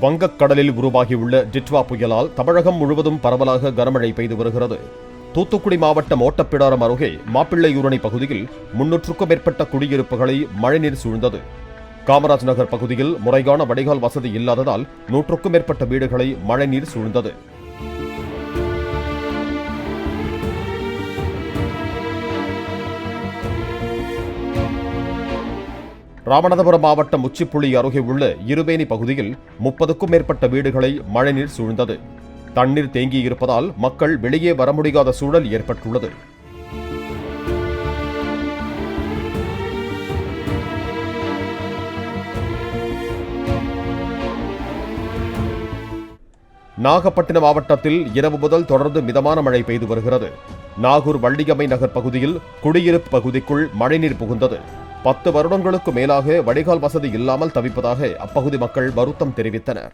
வங்கக்கடலில் உருவாகியுள்ள டிட்வா புயலால் தமிழகம் முழுவதும் பரவலாக கனமழை பெய்து வருகிறது. தூத்துக்குடி மாவட்டம் ஓட்டப்பிடாரம் அருகே மாப்பிள்ளையூரணி பகுதியில் முன்னூற்றுக்கும் மேற்பட்ட குடியிருப்புகளை மழைநீர் சூழ்ந்தது. காமராஜ் நகர் பகுதியில் முறையான வடிகால் வசதி இல்லாததால் நூற்றுக்கும் மேற்பட்ட வீடுகளை மழைநீர் சூழ்ந்தது. ராமநாதபுரம் மாவட்டம் உச்சிப்புள்ளி அருகே உள்ள இருவேணி பகுதியில் முப்பதுக்கும் மேற்பட்ட வீடுகளை மழைநீர் சூழ்ந்தது. தண்ணீர் தேங்கியிருப்பதால் மக்கள் வெளியே வர முடியாத சூழல் ஏற்பட்டுள்ளது. நாகப்பட்டினம் மாவட்டத்தில் இரவு முதல் தொடர்ந்து மிதமான மழை பெய்து வருகிறது. நாகூர் வள்ளியம்மை நகர் பகுதியில் குடியிருப்பு பகுதிக்குள் மழைநீர் புகுந்தது. பத்து வருடங்களுக்கு மேலாக வடிகால் வசதி இல்லாமல் தவிப்பதாக அப்பகுதி மக்கள் வருத்தம் தெரிவித்தனர்.